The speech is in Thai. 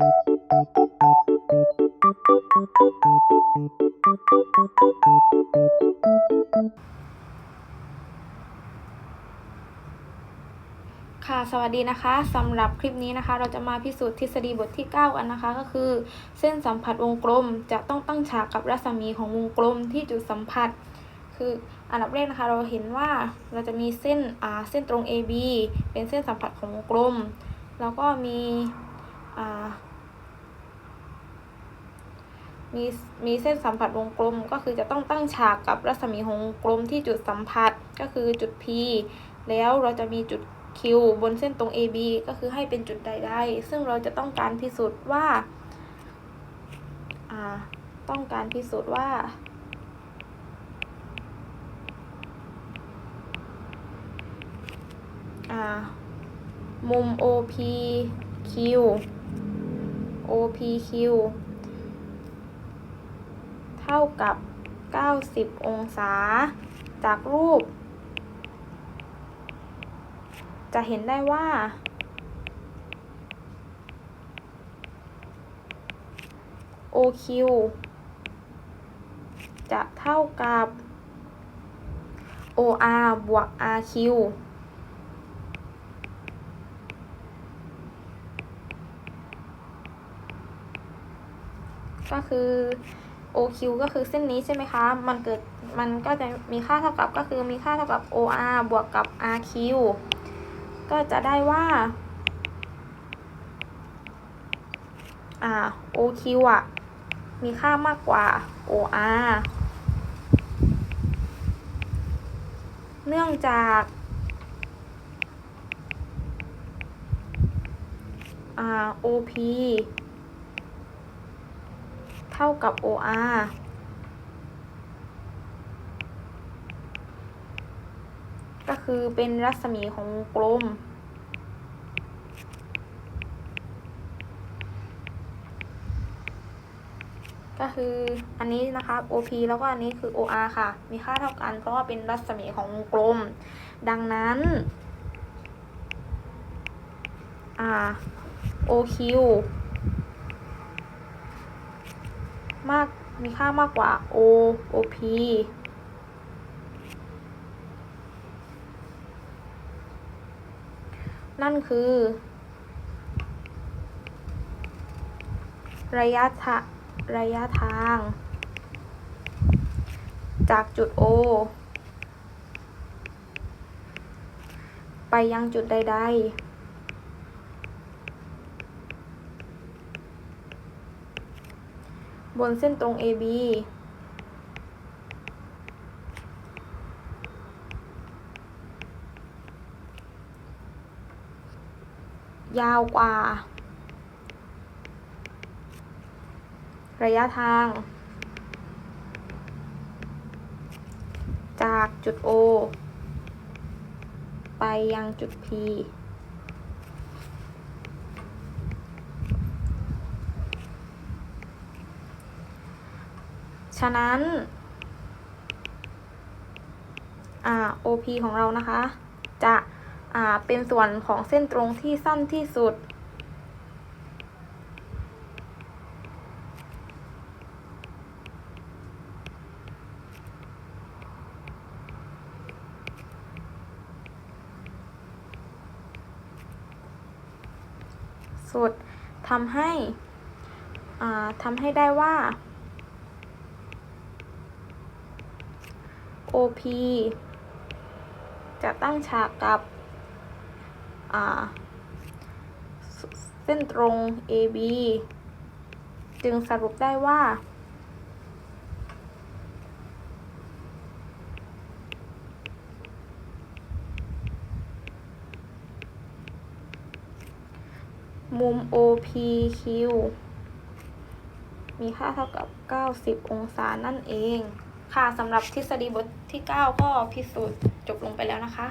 ค่ะสวัสดีนะคะสำหรับคลิปนี้นะคะ เราจะมาพิสูจน์ทฤษฎีบทที่ 9 กันนะคะ ก็คือ เส้นสัมผัสวงกลมจะต้องตั้งฉากกับรัศมีของวงกลมที่จุดสัมผัส คืออันดับแรกนะคะ เราเห็นว่าเราจะมีเส้นอ่าเส้นตรง AB เป็นเส้นสัมผัสของวงกลม แล้วก็มีอ่า มีมีเส้นสัมผัสวงกลม ก็คือจะต้องตั้งฉากกับรัศมีวงกลมที่จุดสัมผัสก็คือจุด P แล้วเราจะมีจุด Q บนเส้นตรง AB ก็คือให้เป็นจุดใดๆ ซึ่งเราจะต้องการพิสูจน์ว่าต้องการพิสูจน์ว่าอมุม OPQ OPQ ท่ากับ 90 องศา จากรูป จะเห็นได้ว่า OQ จะเท่ากับ OR บวก RQ ก็คือ OQ ก็คือเส้นนี้ใช่ไหมคะ มันเกิด มันก็จะมีค่าเท่ากับก็คือมีค่าเท่ากับ OR บวกกับ RQ ก็จะได้ว่า อ่า OQ อะ มีค่ามากกว่า OR เนื่องจากอ่า OP เท่ากับ OR ก็คือเป็นรัศมีของวงกลม ก็คืออันนี้นะคะ OP แล้วก็อันนี้คือ OR ค่ะ มีค่าเท่ากันเพราะว่าเป็นรัศมีของวงกลม ดังนั้นอ่า OQ มากมีค่ามากกว่า O OP นั่นคือ ระยะทะระยะทาง จากจุด O ไปยังจุดใด ๆ บนเส้นตรง AB ยาวกว่า ระยะทาง จากจุด O ไปยังจุด P ฉะนั้นอ่า OP ของเรานะคะ จะอ่าเป็นส่วนของเส้นตรงที่สั้นที่สุด สุดทำให้อ่าทำให้ได้ว่า OP จะตั้งฉากกับเสเส้นตรง AB จึงสรุปได้ว่า มุม OPQ มีค่าเท่ากับ 90 องศานั่นเอง ค่ะสำหรับทฤษฎีบทที่ 9 ก็พิสูจน์จบลงไปแล้วนะคะ